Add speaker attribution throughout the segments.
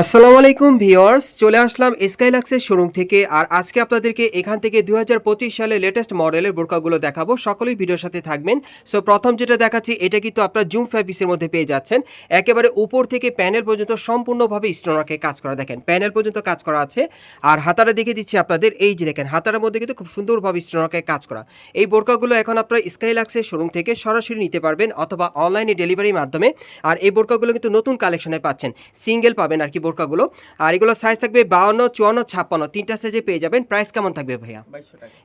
Speaker 1: আসসালামু আলাইকুম ভিওয়ার্স চলে আসলাম স্কাইলাক্সের শোরুম থেকে। আর আজকে আপনাদেরকে এখান থেকে দু হাজার পঁচিশ সালে লেটেস্ট মডেলের বোরকাগুলো দেখাবো। সকলেই ভিডিওর সাথে থাকবেন। সো প্রথম যেটা দেখাচ্ছি, এটা কিন্তু আপনার জুম ফ্যাব্রিক্সের মধ্যে পেয়ে যাচ্ছেন। একেবারে উপর থেকে প্যানেল পর্যন্ত সম্পূর্ণভাবে স্টোনারকে কাজ করা। দেখেন প্যানেল পর্যন্ত কাজ করা আছে। আর হাতারা দেখে দিচ্ছি আপনাদের, এই যে দেখেন হাতার মধ্যে কিন্তু খুব সুন্দরভাবে স্টোনারকে কাজ করা। এই বোরকাগুলো এখন আপনারা স্কাইলাক্সের শোরুম থেকে সরাসরি নিতে পারবেন অথবা অনলাইনে ডেলিভারির মাধ্যমে। আর এই বোরকাগুলো কিন্তু নতুন কালেকশনে পাচ্ছেন। সিঙ্গেল পাবেন আর কি বোরকাগুলো। আর এগুলো সাইজ থাকবে বাউন্ন চুয়ান্ন ছাপ্পান্ন। তিনটা সাইজে পেয়ে যাবেন। প্রাইস কেমন থাকবে ভাইয়া?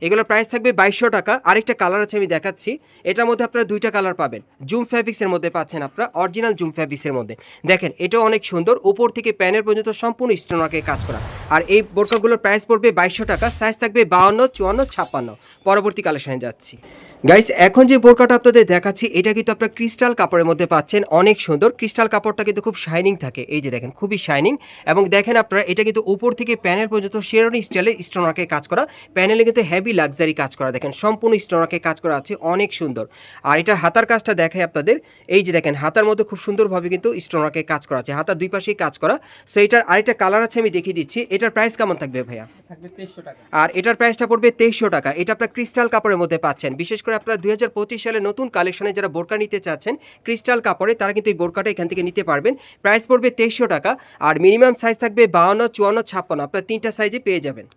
Speaker 1: এগুলোর প্রাইস থাকবে বাইশশো টাকা। আরেকটা কালার আছে আমি দেখাচ্ছি। এটার মধ্যে আপনারা দুইটা কালার পাবেন। জুম ফ্যাব্রিক্সের মধ্যে পাচ্ছেন আপনারা। অরিজিনাল জুম ফ্যাব্রিক্সের মধ্যে। দেখেন এটাও অনেক সুন্দর। উপর থেকে প্যানের পর্যন্ত সম্পূর্ণ স্টোনারকে কাজ করা। আর এই বোরকাগুলোর প্রাইস পড়বে বাইশশো টাকা। সাইজ থাকবে বাউন্ন চুয়ান্ন ছাপ্পান্ন। পরবর্তী কালেকশনে যাচ্ছি। গাইস এখন যে বোরকাটা আপনাদের দেখাচ্ছি এটা কিন্তু আপনার ক্রিস্টাল কাপড়ের মধ্যে পাচ্ছেন। অনেক সুন্দর। ক্রিস্টাল কাপড়টা কিন্তু খুব শাইনিং থাকে। এই যে দেখেন খুবই শাইনিং এবং দেখেন আপনারা এটা কিন্তু উপর থেকে প্যানেল পর্যন্ত শেরনি স্টাইলে স্টোনারকে কাজ করা। প্যানেলে কিন্তু হেভি লাক্সারি কাজ করা। দেখেন সম্পূর্ণ স্টোনারকে কাজ করা আছে। অনেক সুন্দর। আর এটা হাতার কাজটা দেখায় আপনাদের। এই যে দেখেন হাতার মধ্যে খুব সুন্দরভাবে কিন্তু স্টোনারকে কাজ করা আছে। হাতার দুই পাশেই কাজ করা। সো এটার আরেকটা কালার আছে আমি দেখিয়ে দিচ্ছি। এটার প্রাইস কেমন থাকবে ভাইয়া?
Speaker 2: থাকবে তেইশশো টাকা।
Speaker 1: আর এটার প্রাইসটা পড়বে তেইশশো টাকা। এটা আপনার ক্রিস্টাল কাপড়ের মধ্যে পাচ্ছেন। বিশেষ করে আপনারা দুই হাজার পঁচিশ সালে নতুন কালেকশনে যারা বোরকা নিতে চাচ্ছেন, ক্রিস্টাল কাপড়ে, তারা কিন্তু এই বোরকাটা এখান থেকে নিতে পারবেন। প্রাইস পড়বে তেইশশো টাকা আর মিনিমাম সাইজ থাকবে বাউন্ন চুয়ান্ন, ছাপ্পান্ন। আপনারা তিনটা সাইজে পেয়ে যাবেন।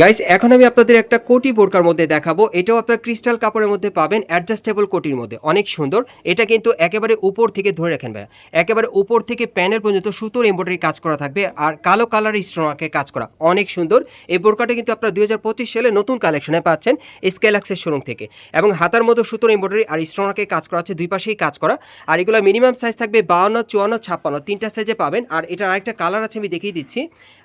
Speaker 1: গাইস এখন আমি আপনাদের একটা কোটি বোরকার মধ্যে দেখাবো। এটাও আপনার ক্রিস্টাল কাপড়ের মধ্যে পাবেন অ্যাডজাস্টেবল কোটির মধ্যে। অনেক সুন্দর। এটা কিন্তু একেবারে উপর থেকে ধরে রাখেন ভাইয়া। একেবারে উপর থেকে প্যানেল পর্যন্ত সুতোর এমব্রয়ডারি কাজ করা থাকবে আর কালো কালার স্টোনাকে কাজ করা। অনেক সুন্দর। এই বোরকাটা কিন্তু আপনারা দুই সালে নতুন কালেকশনে পাচ্ছেন স্কেলাক্সের শোরুম থেকে। এবং হাতার মধ্যে সুতোর এমব্রয়ডারি আর স্টোনাকে কাজ করা আছে দুই পাশেই কাজ করা। আর এগুলো মিনিমাম সাইজ থাকবে বাউন্ন, চুয়ান্ন, ছাপ্পান্ন। তিনটা সাইজে পাবেন। আর এটার আরেকটা কালার আছে আমি দেখিয়ে দিচ্ছি।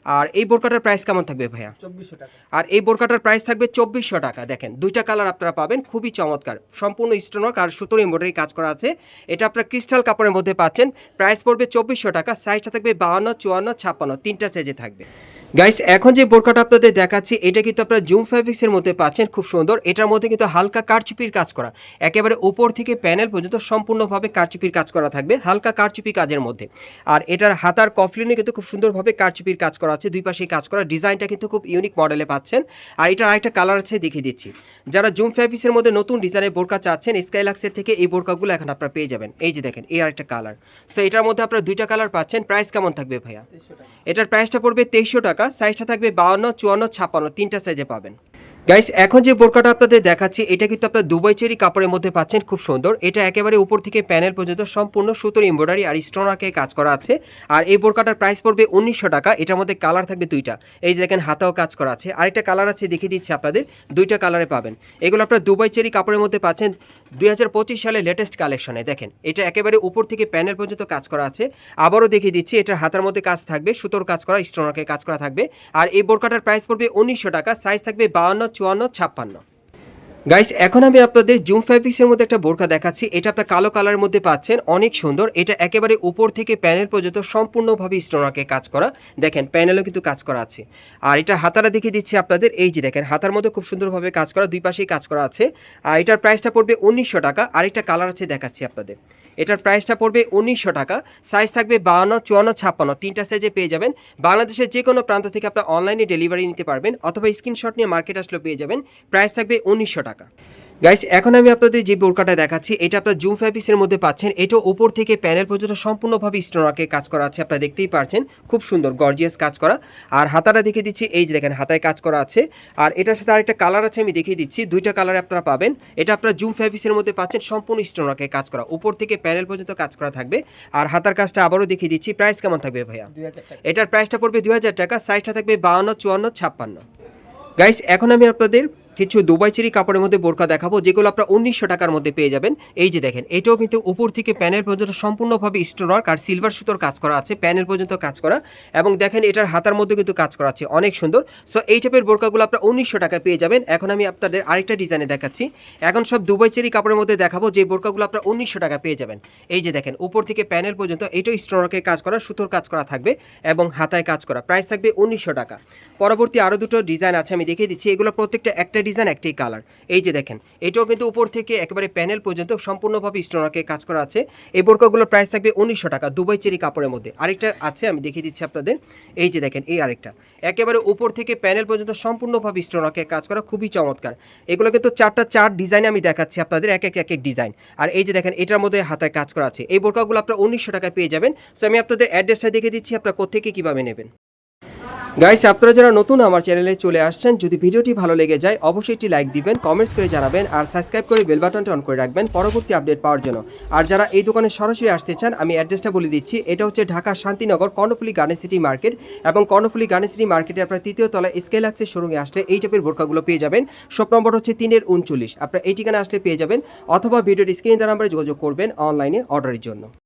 Speaker 1: আর এই বোরকাটার প্রাইস কেমন থাকবে ভাইয়া?
Speaker 2: চব্বিশশো টাকা।
Speaker 1: আর এই বোরকাটার প্রাইস থাকবে চব্বিশশো টাকা। দেখেন, দুইটা কালার আপনারা পাবেন, খুবই চমৎকার। সম্পূর্ণ স্টোনক আর সুতোর এম্বয়ডারি কাজ করা আছে। এটা আপনার ক্রিস্টাল কাপড়ের মধ্যে পাচ্ছেন। প্রাইস পড়বে চব্বিশশো টাকা সাইজটা থাকবে বাহান্ন, চুয়ান্ন, ছাপ্পান্ন, তিনটা সাইজে থাকবে। গাইস এখন যে বোরকাটা আপনাদের দেখাচ্ছি এটা কিন্তু আপনারা জুম ফ্যাব্রিক্সের মধ্যে পাচ্ছেন খুব সুন্দর। এটার মধ্যে কিন্তু হালকা কারচুপির কাজ করা। একেবারে উপর থেকে প্যানেল পর্যন্ত সম্পূর্ণভাবে কারচুপির কাজ করা থাকবে হালকা কারচুপি কাজের মধ্যে। আর এটার হাতার কফলিনে কিন্তু খুব সুন্দরভাবে কারচুপির কাজ করা আছে দুই পাশে কাজ করা। ডিজাইনটা কিন্তু খুব ইউনিক মডেলে পাচ্ছেন। আর এটার আরেকটা কালার আছে দেখিয়ে দিচ্ছি। যারা জুম ফ্যাব্রিক্সের মধ্যে নতুন ডিজাইনের বোরকা চাচ্ছেন স্কাইলাক্সের থেকে এই বোরকাগুলো এখন আপনারা পেয়ে যাবেন। এই যে দেখেন এই আরেকটা কালার সো এটার মধ্যে আপনারা দুইটা কালার পাচ্ছেন। প্রাইস কেমন থাকবে ভাইয়া? এটার প্রাইসটা পড়বে তেইশশো টাকা। সাইজটা থাকবে বাউন্ন, চুয়ান্ন ছাপ্পান্ন তিনটা সাইজে পাবেন। গাইস এখন যে বোরকাটা আপনাদের দেখাচ্ছি, এটা কিন্তু আপনার দুবাই চেরি কাপড়ের মধ্যে পাচ্ছেন, খুব সুন্দর। এটা একেবারে উপর থেকে প্যানেল পর্যন্ত সম্পূর্ণ সুতোর এমব্রয়ডারি আর স্টোনারকে কাজ করা আছে। আর এই বোরকাটার প্রাইস পড়বে উনিশশো টাকা, এটার মধ্যে কালার থাকবে দুইটা। এই যে দেখেন, হাতাও কাজ করা আছে। আরেকটা কালার আছে, দেখিয়ে দিচ্ছি আপনাদের, দুইটা কালারে পাবেন। এগুলো আপনার দুবাই চেরি কাপড়ের মধ্যে পাচ্ছেন দুই হাজার পঁচিশ সালে লেটেস্ট কালেকশনে দেখেন, এটা একেবারে উপর থেকে প্যানেল পর্যন্ত কাজ করা আছে। আবারও দেখিয়ে দিচ্ছি এটার হাতার মধ্যে কাজ থাকবে, সুতোর কাজ করা স্টোনারকে কাজ করা থাকবে। আর এই বোরকাটার প্রাইস পড়বে উনিশশো টাকা সাইজ থাকবে বাউন্ন, চুয়ান্ন, ছাপ্পান্ন। গাইস এখন আমি আপনাদের জুম ফ্যাব্রিক্সের মধ্যে একটা বোরকা দেখাচ্ছি। এটা আপনার কালো কালারের মধ্যে পাচ্ছেন, অনেক সুন্দর। এটা একেবারে উপর থেকে প্যানেল পর্যন্ত সম্পূর্ণভাবে স্টোনাকে কাজ করা। দেখেন প্যানেলও কিন্তু কাজ করা আছে। আর এটা হাতারা দেখিয়ে দিচ্ছি আপনাদের, এই যে দেখেন, হাতার মধ্যে খুব সুন্দরভাবে কাজ করা, দুই পাশেই কাজ করা আছে। আর এটার প্রাইসটা পড়বে উনিশশো টাকা। আর একটা কালার আছে দেখাচ্ছি আপনাদের। এটার প্রাইসটা পড়বে উনিশশো টাকা। সাইজ থাকবে বাহান্ন চুয়ান্ন, ছাপ্পান্ন। তিনটা সাইজে পেয়ে যাবেন। বাংলাদেশের যে কোনো প্রান্ত থেকে আপনার অনলাইনে ডেলিভারি নিতে পারবেন, অথবা স্ক্রিনশট নিয়ে মার্কেট আসলে পেয়ে যাবেন। প্রাইস থাকবে উনিশশো টাকা। গাইস এখন আমি আপনাদের যে বোরকাটা দেখাচ্ছি এটা আপনার জুম ফ্যাব্রিক্সের মধ্যে পাচ্ছেন। এটা উপর থেকে প্যানেল পর্যন্ত সম্পূর্ণভাবে স্টোনাকে কাজ করা আছে আপনারা দেখতেই পারছেন। খুব সুন্দর গর্জিয়াস কাজ করা। আর হাতাটা দেখিয়ে দিচ্ছি এই যে দেখেন হাতায় কাজ করা আছে। আর এটার সাথে আরেকটা কালার আছে আমি দেখিয়ে দিচ্ছি। দুইটা কালার আপনারা পাবেন। এটা আপনারা জুম ফ্যাব্রিক্সের মধ্যে পাচ্ছেন সম্পূর্ণ স্টোনাকে কাজ করা। উপর থেকে প্যানেল পর্যন্ত কাজ করা থাকবে। আর হাতার কাজটা আবারও দেখিয়ে দিচ্ছি। প্রাইস কেমন থাকবে ভাইয়া? এটার প্রাইসটা পড়বে দুই হাজার টাকা সাইজটা থাকবে বাউন্ন চুয়ান্ন ছাপ্পান্ন। গাইস এখন আমি আপনাদের কিছু দুবাই চেরি কাপড়ের মধ্যে বোরকা দেখাবো, যেগুলো আপনারা উনিশশো টাকার মধ্যে পেয়ে যাবেন। এই যে দেখেন, এটাও কিন্তু উপর থেকে প্যানেল পর্যন্ত সম্পূর্ণভাবে স্টোনার আর সিলভার সুতোর কাজ করা আছে, প্যানেল পর্যন্ত কাজ করা। এবং দেখেন, এটার হাতার মধ্যে কিন্তু কাজ করা আছে, অনেক সুন্দর। সো এই টাইপের বোরকাগুলো আপনারা উনিশশো টাকা পেয়ে যাবেন। এখন আমি আপনাদের আরেকটা ডিজাইনে দেখাচ্ছি। এখন সব দুবাই চেরি কাপড়ের মধ্যে দেখাবো, যে বোরকাগুলো আপনারা উনিশশো টাকা পেয়ে যাবেন। এই যে দেখেন, উপর থেকে প্যানেল পর্যন্ত এটাও স্টোনারকে কাজ করা, সুতোর কাজ করা থাকবে এবং হাতায় কাজ করা। প্রাইস থাকবে উনিশশো টাকা। পরবর্তী আরও দুটো ডিজাইন আছে, আমি দেখিয়ে দিচ্ছি। এগুলো প্রত্যেকটা একটা ডিজাইন একটাই কালার। এই যে দেখেন, এটাও কিন্তু উপর থেকে একেবারে প্যানেল পর্যন্ত সম্পূর্ণভাবে স্টোনাকে কাজ করা আছে। এই বোরকাগুলোর প্রাইস থাকবে উনিশশো টাকা, দুবাই চেরি কাপড়ের মধ্যে। আরেকটা আছে, আমি দেখিয়ে দিচ্ছি আপনাদের। এই যে দেখেন, এই আরেকটা। একেবারে উপর থেকে প্যানেল পর্যন্ত সম্পূর্ণভাবে স্টোনাকে কাজ করা, খুবই চমৎকার। এগুলো কিন্তু চারটা চার ডিজাইনে আমি দেখাচ্ছি আপনাদের, এক এক এক এক ডিজাইন। আর এই যে দেখেন, এটার মধ্যে হাতায় কাজ করা আছে। এই বোরকাগুলো আপনারা উনিশশো টাকায় পেয়ে যাবেন। সো আমি আপনাদের অ্যাড্রেসটা দেখে দিচ্ছি, আপনারা কোথেকে কীভাবে নেবেন। গাইস আপনারা যারা নতুন আমার চ্যানেলে চলে আসছেন, যদি ভিডিওটি ভালো লেগে যায়, অবশ্যই একটি লাইক দিবেন কমেন্টস করে জানাবেন, আর সাবস্ক্রাইব করে বেল বাটনটা অন করে রাখবেন পরবর্তী আপডেট পাওয়ার জন্য। আর যারা এই দোকানে সরাসরি আসতে চান, আমি অ্যাড্রেসটা বলে দিচ্ছি, এটা হচ্ছে Dhaka Shantinagar Karnaphuli garden city market এবং কর্ণফুলি গার্ডেন সিটি মার্কেটে আপনার তৃতীয় তলায় স্কেলাক্সের শোরুমে আসলে এই টাইপের বোরকাগুলো পেয়ে যাবেন। শপ নম্বর হচ্ছে তিনের উনচল্লিশ। আপনার এই ঠিকানা আসলে পেয়ে যাবেন, অথবা ভিডিওর স্ক্রিন দ্বারা যোগাযোগ করবেন অনলাইনে অর্ডারের জন্য।